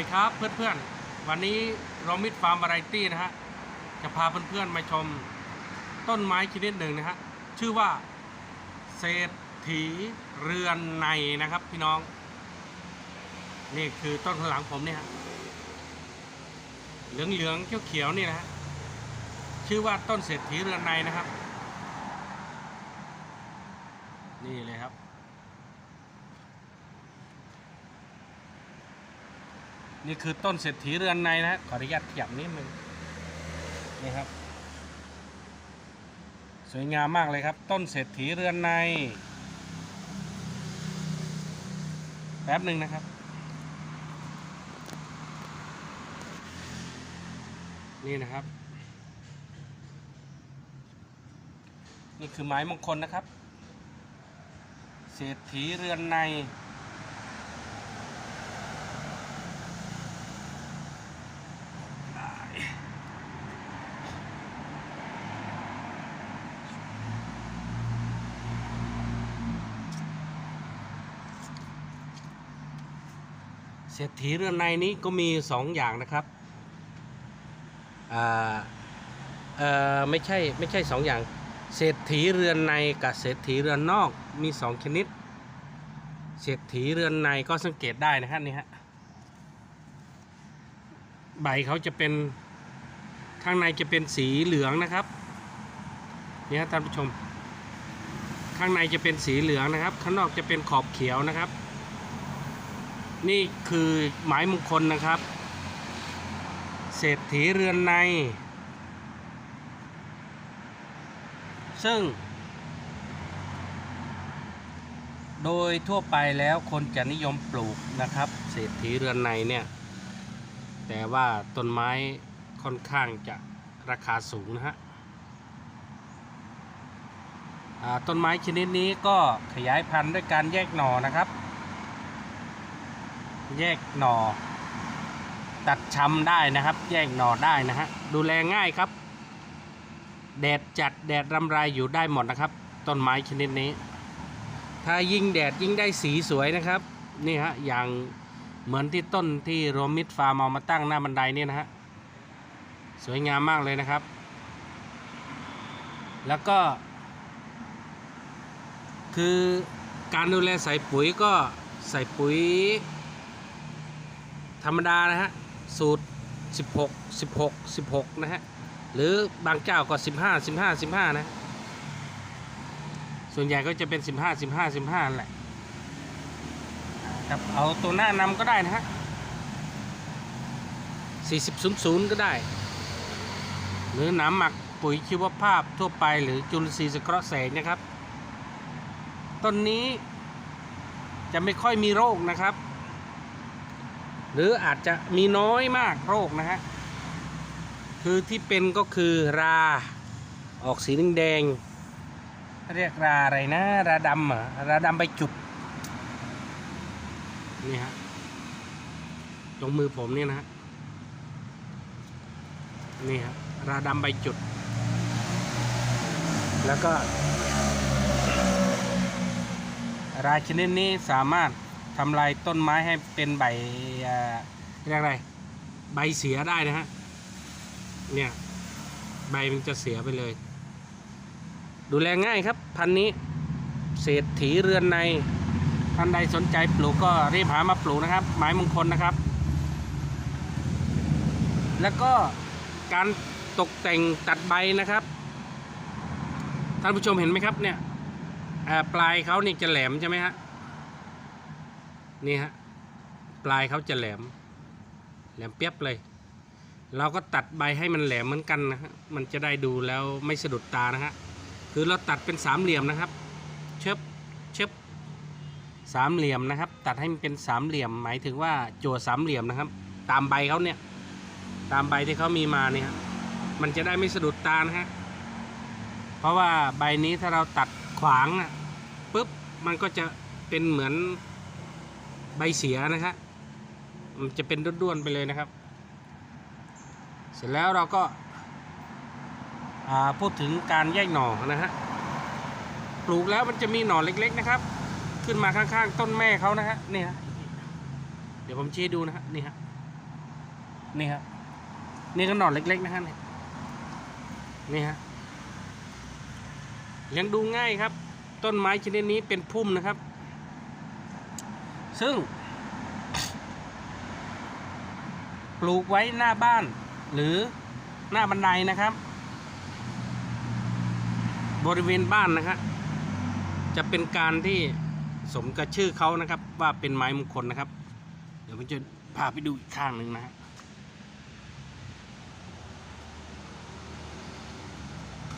ดีครับเพื่อนๆ วันนี้เรามิดฟาร์มวาไรตี้นะฮะ จะพาเพื่อนๆมาชมต้นไม้ชนิดหนึ่งนะฮะ ชื่อว่าเศรษฐีเรือนในนะครับพี่น้อง นี่คือต้นข้างหลังผมเนี่ยฮะ เหลืองๆเขียวๆนี่นะฮะ ชื่อว่าต้นเศรษฐีเรือนในนะครับ นี่เลยครับ นี่คือต้นเศรษฐีเรือนในนะฮะขออนุญาตขยับนิดนึงนี่ครับ สวยงามมากเลยครับ ต้นเศรษฐีเรือนใน แป๊บหนึ่งนะครับ นี่นะครับ นี่คือไม้มงคลนะครับ เศรษฐีเรือนใน เศรษฐีเรือนในนี้ก็มีสองอย่างนะครับอ่าเอ่อไม่ใช่ไม่ใช่สองอย่าง เศรษฐีเรือนในกับเศรษฐีเรือนนอกมีสองชนิด เศรษฐีเรือนในก็สังเกตได้นะฮะนี่ฮะใบเขาจะเป็นข้างในจะเป็นสีเหลืองนะครับนี่ครับท่านผู้ชม ข้างในจะเป็นสีเหลืองนะครับ ข้างนอกจะเป็นขอบเขียวนะครับ นี่คือไม้มงคลนะครับ เศรษฐีเรือนใน ซึ่ง โดยทั่วไปแล้วคนจะนิยมปลูกนะครับ เศรษฐีเรือนในเนี่ย แต่ว่าต้นไม้ค่อนข้างจะราคาสูงนะฮะต้นไม้ชนิดนี้ก็ขยายพันธุ์ด้วยการแยกหน่อนะครับ แยกหน่อ ตัดชำได้นะครับ แยกหน่อได้นะฮะดูแลง่ายครับ แดดจัดแดดรำไรอยู่ได้หมดนะครับ ต้นไม้ชนิดนี้ ถ้ายิ่งแดดยิ่งได้สีสวยนะครับนี่ฮะอย่างเหมือนที่ต้นที่โรมิดฟาร์มเอามาตั้งหน้าบันไดนี่นะฮะสวยงามมากเลยนะครับ แล้วก็ คือการดูแลใส่ปุ๋ยก็ใส่ปุ๋ย ธรรมดานะฮะสูตร 16 16 16 นะฮะ หรือบางเจ้าก็ 15 15 15 นะ ส่วนใหญ่ก็จะเป็น 15 15 15แหละครับเอาตัวหน้านำก็ได้นะฮะ 40 00 ก็ได้ หรือน้ำหมักปุ๋ยชีวภาพทั่วไปหรือจุลทรีย์สเคราะห์แสงนะครับ ต้นนี้จะไม่ค่อยมีโรคนะครับ หรืออาจจะมีน้อยมากโรคนะฮะ คือที่เป็นก็คือรา ออกสีแดง เรียกราอะไรนะ ราดำเหรอราดำใบจุด นี่ฮะตรงมือผมนี่นะฮะ นี่ฮะ ราดำใบจุด แล้วก็ ราชนิดนี้สามารถ ทำลายต้นไม้ให้เป็นใบเรียกอะไร ใบเสียได้นะฮะ เนี่ย ใบมันจะเสียไปเลย ดูแลง่ายครับ พันนี้ เศรษฐีเรือนใน ท่านใดสนใจปลูกก็รีบหามาปลูกนะครับ ไม้มงคลนะครับ แล้วก็การตกแต่งตัดใบนะครับ ท่านผู้ชมเห็นไหมครับเนี่ยปลายเขานี่จะแหลมใช่ไหมฮะ นี่ฮะปลายเขาจะแหลม แหลมเปียบเลย เราก็ตัดใบให้มันแหลมเหมือนกันนะฮะมันจะได้ดูแล้วไม่สะดุดตานะฮะคือเราตัดเป็นสามเหลี่ยมนะครับเชิบเชิบสามเหลี่ยมนะครับ ตัดให้มันเป็นสามเหลี่ยม หมายถึงว่าโจทย์สามเหลี่ยมนะครับ ตามใบเขาเนี่ย ตามใบที่เขามีมาเนี่ยมันจะได้ไม่สะดุดตานะฮะเพราะว่าใบนี้ถ้าเราตัดขวางอะปุ๊บมันก็จะเป็นเหมือน ใบเสียนะครับมันจะเป็นด้วนๆไปเลยนะครับ เสร็จแล้วเราก็พูดถึงการแยกหน่อนะฮะปลูกแล้วมันจะมีหน่อเล็ก ๆนะครับ ขึ้นมาข้างๆ ต้นแม่เขานะฮะนี่ฮะเดี๋ยวผมชี้ให้ดูนะฮะนี่ฮะนี่ครับนี่ก็หนอนเล็ก ๆ นะฮะนี่นี่ฮะเลี้ยงดูง่ายครับ ต้นไม้ชนิดนี้เป็นพุ่มนะครับ ซึ่ง ปลูกไว้หน้าบ้าน หรือหน้าบันไดนะครับ บริเวณบ้านนะครับจะเป็นการที่สมกับชื่อเขานะครับ ว่าเป็นไม้มงคลนะครับ เดี๋ยวผมจะพาไปดูอีกข้างหนึ่งนะ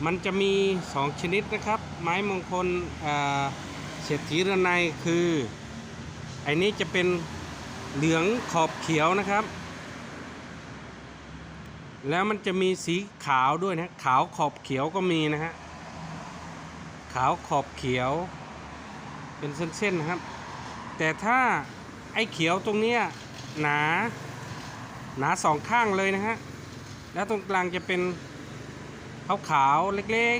มันจะมีสองชนิดนะครับ ไม้มงคลเศรษฐีระไนคือ อ้นี้จะเป็นเหลืองขอบเขียวนะครับ แล้วมันจะมีสีขาวด้วยนะขาวขอบเขียวก็มีนะฮะขาวขอบเขียว เป็นเส้นๆนะครับ แต่ถ้าไอ้เขียวตรงเนี้ยหนาหนาสองข้างเลยนะฮะแล้วตรงกลางจะเป็นขาวขาวเล็ก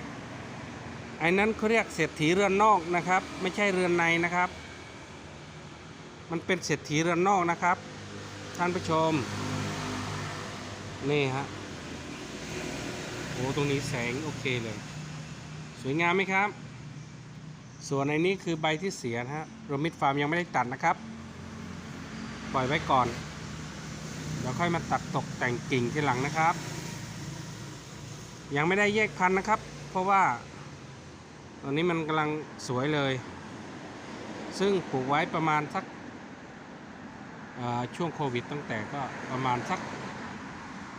ๆไอ้นั้นเขาเรียกเศรษฐีเรือนนอกนะครับ ไม่ใช่เรือนในนะครับ มันเป็นเศรษฐีเรือนนอกนะครับ ท่านผู้ชม นี่ฮะโอ้ตรงนี้แสงโอเคเลย สวยงามไหมครับ ส่วนในนี้คือใบที่เสียนะฮะโรมิดฟาร์มยังไม่ได้ตัดนะครับ ปล่อยไว้ก่อนเดี๋ยวค่อยมาตัดตกแต่งกิ่งทีหลังนะครับ ยังไม่ได้แยกพันธุ์นะครับ เพราะว่าตอนนี้มันกำลังสวยเลย ซึ่งปลูกไว้ประมาณสัก ช่วงโควิดตั้งแต่ก็ประมาณสัก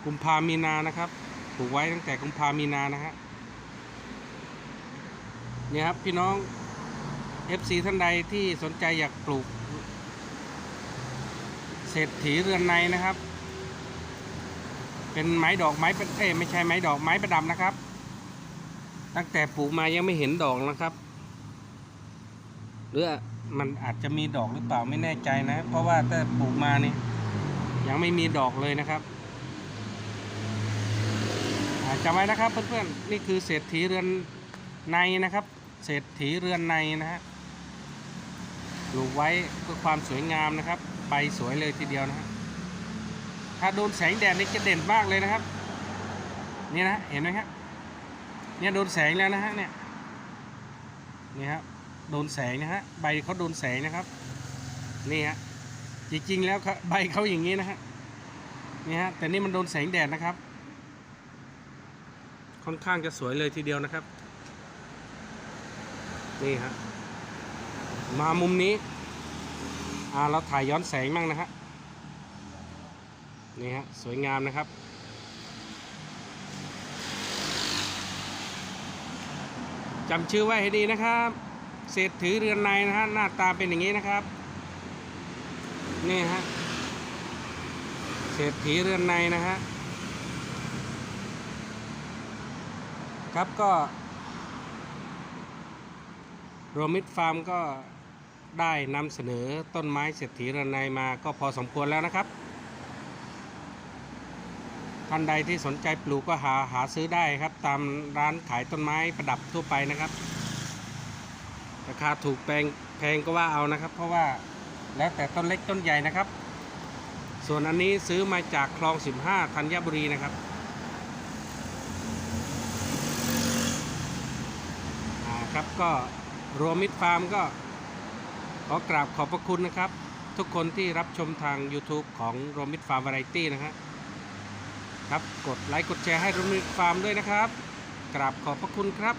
กุมภามีนานะครับปลูกไว้ตั้งแต่กุมภามีนานะฮะเนี่ยครับพี่น้อง FC ท่านใดที่สนใจอยากปลูกเศรษฐีเรือนในนะครับ เป็นไม้ดอกไม้เป็นเอ้ไม่ใช่ไม้ดอกไม้ประดับนะครับ ตั้งแต่ปลูกมายังไม่เห็นดอกนะครับหรือ มันอาจจะมีดอกหรือเปล่าไม่แน่ใจนะ เพราะว่าถ้าปลูกมานี่ยังไม่มีดอกเลยนะครับอาจำไว้นะครับเพื่อนๆนี่คือเศรษฐีเรือนในนะครับ เศรษฐีเรือนในนะฮะปลูกไว้เพื่อความสวยงามนะครับใบสวยเลยทีเดียวนะฮะถ้าโดนแสงแดดนี่จะเด่นมากเลยนะครับนี่นะเห็นไหมครับเนี่ยโดนแสงแล้วนะฮะเนี่ยนี่ครับ โดนแสงนะฮะใบเขาโดนแสงนะครับนี่ฮะจริงๆแล้วใบเขาอย่างนี้นะฮะนี่ฮะแต่นี่มันโดนแสงแดดนะครับ ค่อนข้างจะสวยเลยทีเดียวนะครับ นี่ฮะมามุมนี้อ่าเราถ่ายย้อนแสงมั่งนะฮะนี่ฮะสวยงามนะครับจำชื่อไว้ให้ดีนะครับ เศรษฐีเรือนในนะฮะหน้าตาเป็นอย่างนี้นะครับ นี่ฮะเศรษฐีเรือนในนะฮะครับก็โรมิดฟาร์มก็ได้นำเสนอต้นไม้เศรษฐีเระไนยมาก็พอสมควรแล้วนะครับท่านใดที่สนใจปลูกก็หาหาซื้อได้ครับ ตามร้านขายต้นไม้ประดับทั่วไปนะครับ ราคาถูกแพงแพงก็ว่าเอานะครับ เพราะว่าแล้วแต่ต้นเล็กต้นใหญ่นะครับ ส่วนอันนี้ซื้อมาจากคลอง 15ธัญบุรีนะครับครับก็รวมมิตรฟาร์มก็ขอกราบขอบพระคุณนะครับ ทุกคนที่รับชมทาง YouTube ของรวมมิตรฟาร์มวาไรตี้นะฮะครับกดไลค์กดแชร์ให้รวมมิตรฟาร์มด้วยนะครับ กราบขอบพระคุณครับ